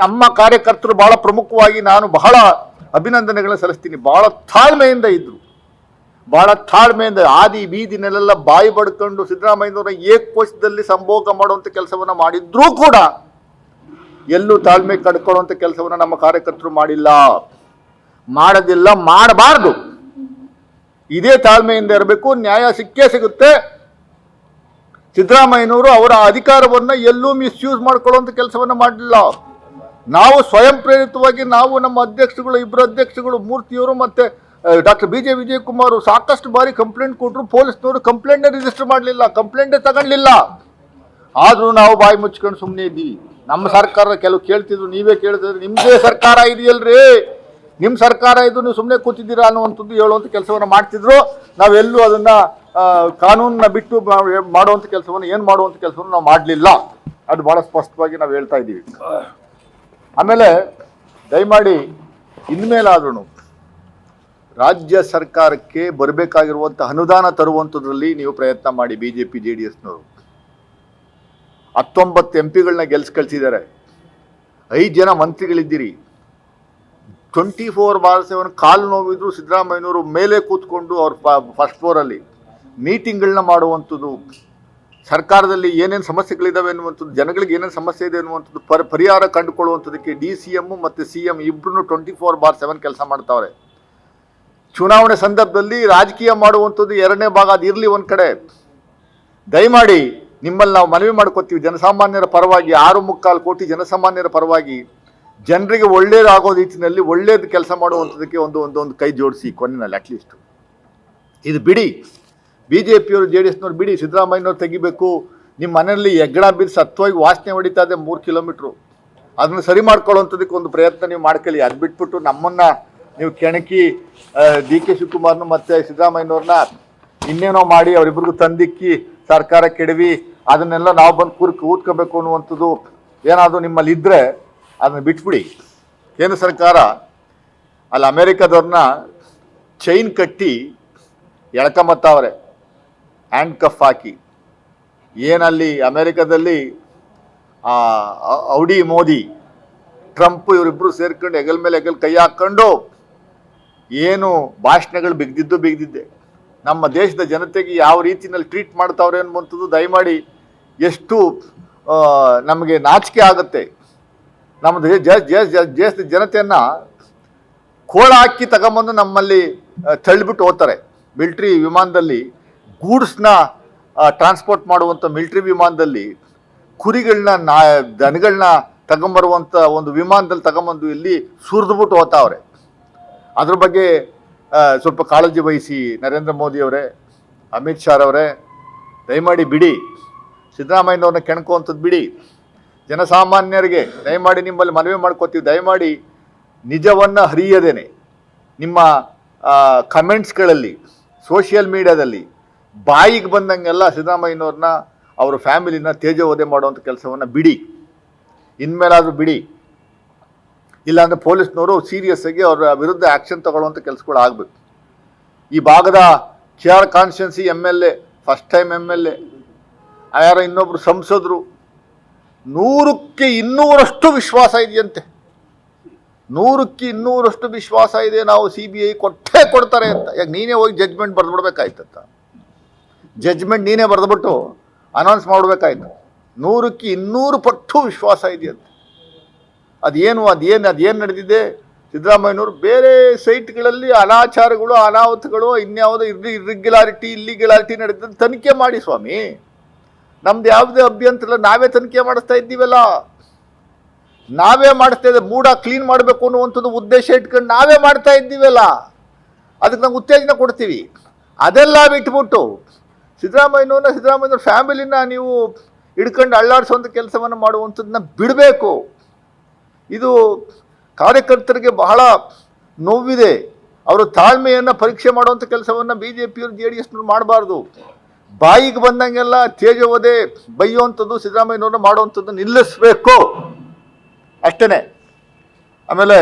ನಮ್ಮ ಕಾರ್ಯಕರ್ತರು ಬಹಳ ಪ್ರಮುಖವಾಗಿ ನಾನು ಬಹಳ ಅಭಿನಂದನೆಗಳನ್ನ ಸಲ್ಲಿಸ್ತೀನಿ. ಬಹಳ ತಾಳ್ಮೆಯಿಂದ ಇದ್ರು. ಬಹಳ ತಾಳ್ಮೆಯಿಂದ ಆದಿ ಬೀದಿನಲ್ಲೆಲ್ಲ ಬಾಯಿ ಬಡ್ಕೊಂಡು ಸಿದ್ದರಾಮಯ್ಯನವರ ಏಕಕೋಶದಲ್ಲಿ ಸಂಭೋಗ ಮಾಡುವಂಥ ಕೆಲಸವನ್ನು ಮಾಡಿದ್ರೂ ಕೂಡ ಎಲ್ಲೂ ತಾಳ್ಮೆ ಕಡ್ಕೊಳ್ಳುವಂಥ ಕೆಲಸವನ್ನು ನಮ್ಮ ಕಾರ್ಯಕರ್ತರು ಮಾಡಿಲ್ಲ. ಮಾಡೋದಿಲ್ಲ, ಮಾಡಬಾರ್ದು. ಇದೇ ತಾಳ್ಮೆಯಿಂದ ಇರಬೇಕು, ನ್ಯಾಯ ಸಿಕ್ಕೇ ಸಿಗುತ್ತೆ. ಸಿದ್ದರಾಮಯ್ಯನವರು ಅವರ ಅಧಿಕಾರವನ್ನು ಎಲ್ಲೂ ಮಿಸ್ಯೂಸ್ ಮಾಡ್ಕೊಳ್ಳುವಂಥ ಕೆಲಸವನ್ನು ಮಾಡಲಿಲ್ಲ. ನಾವು ಸ್ವಯಂ ಪ್ರೇರಿತವಾಗಿ ನಾವು ನಮ್ಮ ಅಧ್ಯಕ್ಷಗಳು ಇಬ್ಬರು ಅಧ್ಯಕ್ಷಗಳು ಮೂರ್ತಿಯವರು ಮತ್ತು ಡಾಕ್ಟರ್ ಬಿ ಜೆ ವಿಜಯಕುಮಾರ್ ಸಾಕಷ್ಟು ಬಾರಿ ಕಂಪ್ಲೇಂಟ್ ಕೊಟ್ಟರು ಪೊಲೀಸ್ನವರು ಕಂಪ್ಲೇಂಟೇ ರಿಜಿಸ್ಟರ್ ಮಾಡಲಿಲ್ಲ ಕಂಪ್ಲೇಂಟೇ ತಗೊಳ್ಳಿಲ್ಲ ಆದರೂ ನಾವು ಬಾಯಿ ಮುಚ್ಕೊಂಡು ಸುಮ್ಮನೆ ಇದ್ದೀವಿ. ನಮ್ಮ ಸರ್ಕಾರ ಕೆಲವು ಕೇಳ್ತಿದ್ರು, ನೀವೇ ಕೇಳ್ತಿದ್ರು ನಿಮ್ಮದೇ ಸರ್ಕಾರ ಇದೆಯಲ್ರಿ? ನಿಮ್ಮ ಸರ್ಕಾರ ಇದು ನೀವು ಸುಮ್ಮನೆ ಕೂತಿದ್ದೀರಾ ಅನ್ನುವಂಥದ್ದು ಹೇಳುವಂಥ ಕೆಲಸವನ್ನು ಮಾಡ್ತಿದ್ರು. ನಾವೆಲ್ಲೂ ಅದನ್ನು ಕಾನೂನನ್ನ ಬಿಟ್ಟು ಮಾಡುವಂಥ ಕೆಲಸವನ್ನು, ಏನು ಮಾಡುವಂಥ ಕೆಲಸವನ್ನು ನಾವು ಮಾಡಲಿಲ್ಲ. ಅದು ಭಾಳ ಸ್ಪಷ್ಟವಾಗಿ ನಾವು ಹೇಳ್ತಾ ಇದ್ದೀವಿ. ಆಮೇಲೆ ದಯಮಾಡಿ ಇನ್ಮೇಲಾದ್ರೂ ರಾಜ್ಯ ಸರ್ಕಾರಕ್ಕೆ ಬರಬೇಕಾಗಿರುವಂಥ ಅನುದಾನ ತರುವಂಥದ್ರಲ್ಲಿ ನೀವು ಪ್ರಯತ್ನ ಮಾಡಿ B J P J D ಎಸ್ನವರು ಹತ್ತೊಂಬತ್ತು ಎಂ ಪಿಗಳನ್ನ ಗೆಲ್ಸ್ ಕಳಿಸಿದ್ದಾರೆ. ಐದು ಜನ ಮಂತ್ರಿಗಳಿದ್ದೀರಿ. ಟ್ವೆಂಟಿ ಫೋರ್ ಬಾರ್ ಸೆವೆನ್ ಕಾಲು ನೋವಿದ್ರು ಸಿದ್ದರಾಮಯ್ಯನವರು ಮೇಲೆ ಕೂತ್ಕೊಂಡು ಅವ್ರ ಫಸ್ಟ್ ಫ್ಲೋರಲ್ಲಿ ಮೀಟಿಂಗ್ಗಳನ್ನ ಮಾಡುವಂಥದ್ದು ಸರ್ಕಾರದಲ್ಲಿ ಏನೇನು ಸಮಸ್ಯೆಗಳಿದ್ದಾವೆ ಅನ್ನುವಂಥದ್ದು ಜನಗಳಿಗೆ ಏನೇನು ಸಮಸ್ಯೆ ಇದೆ ಅನ್ನುವಂಥದ್ದು ಪರಿ, ಪರಿಹಾರ ಕಂಡುಕೊಳ್ಳುವಂಥದ್ದಕ್ಕೆ ಡಿ ಸಿ ಎಂ ಮತ್ತು ಸಿ ಎಂ ಇಬ್ಬರೂ ಟ್ವೆಂಟಿ ಫೋರ್ ಬಾರ್ ಸೆವೆನ್ ಕೆಲಸ ಮಾಡ್ತಾವ್ರೆ. ಚುನಾವಣೆ ಸಂದರ್ಭದಲ್ಲಿ ರಾಜಕೀಯ ಮಾಡುವಂಥದ್ದು ಎರಡನೇ ಭಾಗ ಅದು ಇರಲಿ ಒಂದು ಕಡೆ. ದಯಮಾಡಿ ನಿಮ್ಮಲ್ಲಿ ನಾವು ಮನವಿ ಮಾಡ್ಕೋತೀವಿ, ಜನಸಾಮಾನ್ಯರ ಪರವಾಗಿ, ಆರು ಮುಕ್ಕಾಲು ಕೋಟಿ ಜನಸಾಮಾನ್ಯರ ಪರವಾಗಿ. ಜನರಿಗೆ ಒಳ್ಳೇದಾಗೋ ರೀತಿಯಲ್ಲಿ ಒಳ್ಳೇದು ಕೆಲಸ ಮಾಡುವಂಥದ್ದಕ್ಕೆ ಒಂದು ಒಂದು ಒಂದು ಕೈ ಜೋಡಿಸಿ ಕೊನೆಯಲ್ಲಿ ಅಟ್ಲೀಸ್ಟ್ ಇದು ಬಿಡಿ. ಬಿ ಜೆ ಪಿಯವರು ಜೆ ಡಿ ಎಸ್ನವ್ರು ಬಿಡಿ, ಸಿದ್ದರಾಮಯ್ಯನವ್ರು ತೆಗಿಬೇಕು. ನಿಮ್ಮ ಮನೆಯಲ್ಲಿ ಹೆಗ್ಗಡ ಬಿದ್ದು ಸತ್ವಾಗಿ ವಾಸನೆ ಹೊಡಿತಾ ಇದೆ ಮೂರು ಕಿಲೋಮೀಟ್ರು. ಅದನ್ನು ಸರಿ ಮಾಡ್ಕೊಳ್ಳೋವಂಥದ್ದಕ್ಕೆ ಒಂದು ಪ್ರಯತ್ನ ನೀವು ಮಾಡ್ಕೊಳ್ಳಿ. ಅದು ಬಿಟ್ಬಿಟ್ಟು ನಮ್ಮನ್ನು ನೀವು ಕೆಣಕಿ ಡಿ ಕೆ ಶಿವಕುಮಾರ್ನು ಮತ್ತು ಸಿದ್ದರಾಮಯ್ಯನವ್ರನ್ನ ಇನ್ನೇನೋ ಮಾಡಿ ಅವರಿಬ್ಬರಿಗೂ ತಂದಿಕ್ಕಿ ಸರ್ಕಾರ ಕೆಡವಿ, ಅದನ್ನೆಲ್ಲ ನಾವು ಬಂದು ಕೂರ್ ಊದ್ಕೋಬೇಕು ಅನ್ನುವಂಥದ್ದು ಏನಾದರೂ ನಿಮ್ಮಲ್ಲಿ ಇದ್ದರೆ ಅದನ್ನು ಬಿಟ್ಬಿಡಿ. ಕೇಂದ್ರ ಸರ್ಕಾರ ಅಲ್ಲಿ ಅಮೇರಿಕಾದವ್ರನ್ನ ಚೈನ್ ಕಟ್ಟಿ ಎಳ್ಕೊಂಬತ್ತವ್ರೆ ಹ್ಯಾಂಡ್ ಕಫ್ ಹಾಕಿ. ಏನಲ್ಲಿ ಅಮೆರಿಕದಲ್ಲಿ ಔಡಿ ಮೋದಿ, ಟ್ರಂಪ್ ಇವರಿಬ್ಬರು ಸೇರ್ಕೊಂಡು ಹೆಗಲ್ ಮೇಲೆ ಹೆಗಲ್ ಕೈ ಹಾಕ್ಕೊಂಡು ಏನು ಭಾಷಣಗಳು ಬಿಗ್ದಿದ್ದು ಬಿಗ್ದಿದ್ದೆ. ನಮ್ಮ ದೇಶದ ಜನತೆಗೆ ಯಾವ ರೀತಿಯಲ್ಲಿ ಟ್ರೀಟ್ ಮಾಡ್ತಾವ್ರೆ ಅನ್ನುವಂಥದ್ದು ದಯಮಾಡಿ ಎಷ್ಟು ನಮಗೆ ನಾಚಿಕೆ ಆಗುತ್ತೆ. ನಮ್ಮ ದೇಶದ ಜನತೆಯನ್ನು ಕೋಳ ಹಾಕಿ ತಗೊಂಬಂದು ನಮ್ಮಲ್ಲಿ ತಳ್ಳಿಬಿಟ್ಟು ಹೋಗ್ತಾರೆ. ಮಿಲ್ಟ್ರಿ ವಿಮಾನದಲ್ಲಿ ಗೂಡ್ಸ್ನ ಟ್ರಾನ್ಸ್ಪೋರ್ಟ್ ಮಾಡುವಂಥ ಮಿಲ್ಟ್ರಿ ವಿಮಾನದಲ್ಲಿ ಕುರಿಗಳನ್ನ ನಾ, ದನಗಳನ್ನ ತಗೊಂಬರುವಂಥ ಒಂದು ವಿಮಾನದಲ್ಲಿ ತಗೊಂಬಂದು ಇಲ್ಲಿ ಸುರಿದುಬಿಟ್ಟು ಹೋತಾವ್ರೆ ಅದ್ರ ಬಗ್ಗೆ ಸ್ವಲ್ಪ ಕಾಳಜಿ ವಹಿಸಿ ನರೇಂದ್ರ ಮೋದಿ ಅವರೇ, ಅಮಿತ್ ಶಾ ಅವರೇ ದಯಮಾಡಿ ಬಿಡಿ. ಸಿದ್ದರಾಮಯ್ಯನವ್ರನ್ನ ಕೆಣ್ಕೋವಂಥದ್ದು ಬಿಡಿ. ಜನಸಾಮಾನ್ಯರಿಗೆ ದಯಮಾಡಿ ನಿಮ್ಮಲ್ಲಿ ಮನವಿ ಮಾಡ್ಕೋತೀವಿ. ದಯಮಾಡಿ ನಿಜವನ್ನು ಹರಿಯದೇನೆ. ನಿಮ್ಮ ಕಮೆಂಟ್ಸ್ಗಳಲ್ಲಿ ಸೋಷಿಯಲ್ ಮೀಡಿಯಾದಲ್ಲಿ ಬಾಯಿಗೆ ಬಂದಂಗೆಲ್ಲ ಸಿದ್ದರಾಮಯ್ಯನವ್ರನ್ನ, ಅವರ ಫ್ಯಾಮಿಲಿನ ತೇಜೋವಧೆ ಮಾಡುವಂಥ ಕೆಲಸವನ್ನು ಬಿಡಿ. ಇನ್ಮೇಲಾದರೂ ಬಿಡಿ. ಇಲ್ಲಾಂದರೆ ಪೊಲೀಸ್ನವರು ಸೀರಿಯಸ್ ಆಗಿ ಅವರ ವಿರುದ್ಧ ಆ್ಯಕ್ಷನ್ ತಗೊಳ್ಳುವಂಥ ಕೆಲಸಗಳು ಆಗಬೇಕು. ಈ ಭಾಗದ K R constituency M L A first time M L A ಯಾರೋ ಇನ್ನೊಬ್ಬರು ಸಂಸದರು, ನೂರಕ್ಕೆ ಇನ್ನೂರಷ್ಟು ವಿಶ್ವಾಸ ಇದೆಯಂತೆ. ನೂರಕ್ಕೆ ಇನ್ನೂರಷ್ಟು ವಿಶ್ವಾಸ ಇದೆ, ನಾವು ಸಿ ಬಿ ಐ ಕೊಟ್ಟೇ ಕೊಡ್ತಾರೆ ಅಂತ. ಯಾಕೆ, ನೀನೇ ಹೋಗಿ ಜಡ್ಜ್ಮೆಂಟ್ ಬರೆದ್ಬಿಡ್ಬೇಕಾಯ್ತಂತ? ಜಡ್ಜ್ಮೆಂಟ್ ನೀನೇ ಬರೆದ್ಬಿಟ್ಟು ಅನೌನ್ಸ್ ಮಾಡಬೇಕಾಯ್ತು. ನೂರಕ್ಕೆ ಇನ್ನೂರು ಪಟ್ಟು ವಿಶ್ವಾಸ ಇದೆಯಂತೆ. ಅದೇನು ಅದೇನು ಅದೇನು ನಡೆದಿದೆ? ಸಿದ್ದರಾಮಯ್ಯನವರು ಬೇರೆ ಸೈಟ್ಗಳಲ್ಲಿ ಅನಾಚಾರಗಳು, ಅನಾಹುತಗಳು, ಇನ್ಯಾವುದೋ ಇರ್ರಿ ಇರ್ರೆಗ್ಯುಲಾರಿಟಿ ಇಲ್ಲಿಗ್ಯುಲಾರಿಟಿ ನಡೆದ ತನಿಖೆ ಮಾಡಿ ಸ್ವಾಮಿ. ನಮ್ದು ಯಾವುದೇ ಅಭ್ಯಂತರ ನಾವೇ ತನಿಖೆ ಮಾಡಿಸ್ತಾ ಇದ್ದೀವಲ್ಲ. ನಾವೇ ಮಾಡಿಸ್ತಾ ಇದ್ದೆ ಮೂಡ ಕ್ಲೀನ್ ಮಾಡಬೇಕು ಅನ್ನುವಂಥದ್ದು ಉದ್ದೇಶ ಇಟ್ಕೊಂಡು ನಾವೇ ಮಾಡ್ತಾ ಇದ್ದೀವಲ್ಲ. ಅದಕ್ಕೆ ನಾವು ಉತ್ತೇಜನ ಕೊಡ್ತೀವಿ. ಅದೆಲ್ಲ ಬಿಟ್ಬಿಟ್ಟು ಸಿದ್ದರಾಮಯ್ಯನವ್ರನ್ನ ಸಿದ್ದರಾಮಯ್ಯನವ್ರ ಫ್ಯಾಮಿಲಿನ ನೀವು ಹಿಡ್ಕೊಂಡು ಅಳ್ಳಾಡಿಸುವಂಥ ಕೆಲಸವನ್ನು ಮಾಡುವಂಥದ್ದನ್ನ ಬಿಡಬೇಕು. ಇದು ಕಾರ್ಯಕರ್ತರಿಗೆ ಬಹಳ ನೋವಿದೆ. ಅವರು ತಾಳ್ಮೆಯನ್ನು ಪರೀಕ್ಷೆ ಮಾಡುವಂಥ ಕೆಲಸವನ್ನು ಬಿ ಜೆ ಪಿಯವರು ಜೆ ಡಿ ಎಸ್ನವ್ರು ಮಾಡಬಾರ್ದು. ಬಾಯಿಗೆ ಬಂದಂಗೆಲ್ಲ ತೇಜವದೆ ಬೈಯುವಂಥದ್ದು ಸಿದ್ದರಾಮಯ್ಯನವ್ರನ್ನ ಮಾಡುವಂಥದ್ದು ನಿಲ್ಲಿಸಬೇಕು. ಅಷ್ಟೇ ಆಮೇಲೆ